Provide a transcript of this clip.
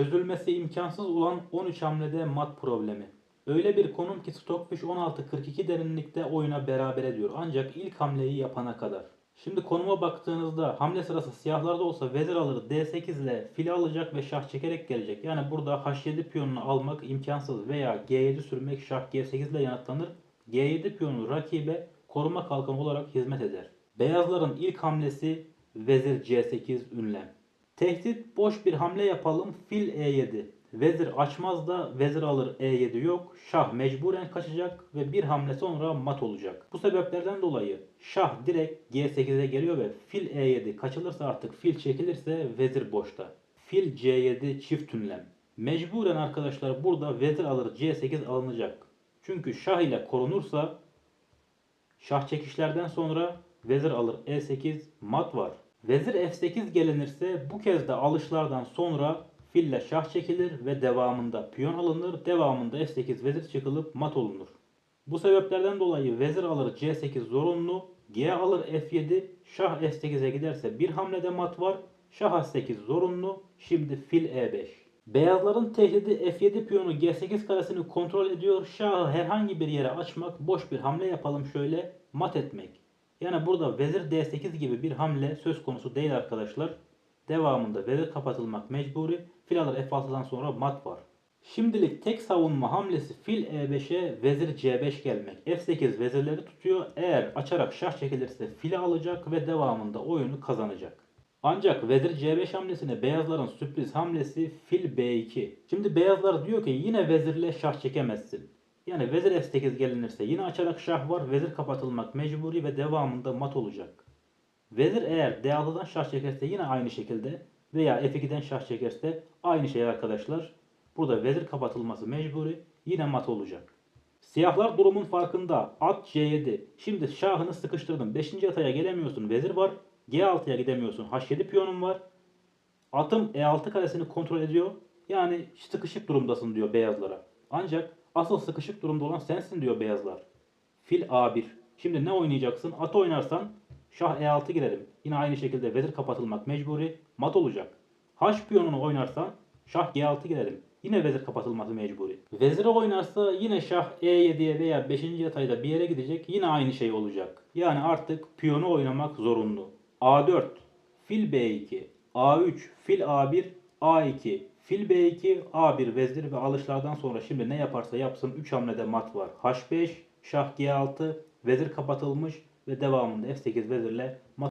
Çözülmesi imkansız olan 13 hamlede mat problemi. Öyle bir konum ki Stockfish 16.42 derinlikte oyuna beraber ediyor. Ancak ilk hamleyi yapana kadar. Şimdi konuma baktığınızda hamle sırası siyahlarda olsa vezir alır D8 ile fili alacak ve şah çekerek gelecek. Yani burada H7 piyonunu almak imkansız veya G7 sürmek şah G8 ile yanıtlanır. G7 piyonu rakibe koruma kalkanı olarak hizmet eder. Beyazların ilk hamlesi vezir C8 ünlem. Tehdit boş bir hamle yapalım fil E7. Vezir açmaz da vezir alır E7 yok. Şah mecburen kaçacak ve bir hamle sonra mat olacak. Bu sebeplerden dolayı şah direkt G8'e geliyor ve fil E7 kaçılırsa artık fil çekilirse vezir boşta. Fil C7 çift ünlem. Mecburen arkadaşlar burada vezir alır C8 alınacak. Çünkü şah ile korunursa Şah çekişlerden sonra vezir alır E8 mat var. Vezir F8 gelinirse bu kez de alışlardan sonra fille şah çekilir ve devamında piyon alınır. Devamında F8 vezir çıkılıp mat olunur. Bu sebeplerden dolayı vezir alır C8 zorunlu. G alır F7. Şah F8'e giderse bir hamlede mat var. Şah H8 zorunlu. Şimdi fil E5. Beyazların tehdidi F7 piyonu G8 karesini kontrol ediyor. Şahı herhangi bir yere açmak, boş bir hamle yapalım şöyle, mat etmek. Yani burada vezir D8 gibi bir hamle söz konusu değil arkadaşlar. Devamında vezir kapatılmak mecburi. Fil alır F6'dan sonra mat var. Şimdilik tek savunma hamlesi fil E5'e vezir C5 gelmek. F8 vezirleri tutuyor. Eğer açarak şah çekilirse fili alacak ve devamında oyunu kazanacak. Ancak vezir C5 hamlesine beyazların sürpriz hamlesi fil B2. Şimdi beyazlar diyor ki yine vezirle şah çekemezsin. Yani vezir F8 gelinirse yine açarak şah var. Vezir kapatılmak mecburi ve devamında mat olacak. Vezir eğer D6'dan şah çekerse yine aynı şekilde veya F2'den şah çekerse aynı şey arkadaşlar. Burada vezir kapatılması mecburi yine mat olacak. Siyahlar durumun farkında. At C7. Şimdi şahını sıkıştırdım. 5. ataya gelemiyorsun. Vezir var. G6'ya gidemiyorsun. H7 piyonun var. Atım E6 karesini kontrol ediyor. Yani sıkışık durumdasın diyor beyazlara. Ancak asıl sıkışık durumda olan sensin diyor beyazlar. Fil A1. Şimdi ne oynayacaksın? At oynarsan şah E6 girelim. Yine aynı şekilde vezir kapatılmak mecburi. Mat olacak. H piyonunu oynarsan şah G6 girelim. Yine vezir kapatılması mecburi. Veziri oynarsa yine şah E7'ye veya 5. yatayda bir yere gidecek. Yine aynı şey olacak. Yani artık piyonu oynamak zorunlu. A4, fil B2, A3, fil A1, A2, fil B2, A1 vezir ve alışlardan sonra şimdi ne yaparsa yapsın 3 hamlede mat var. H5, şah G6, vezir kapatılmış ve devamında F8 vezirle mat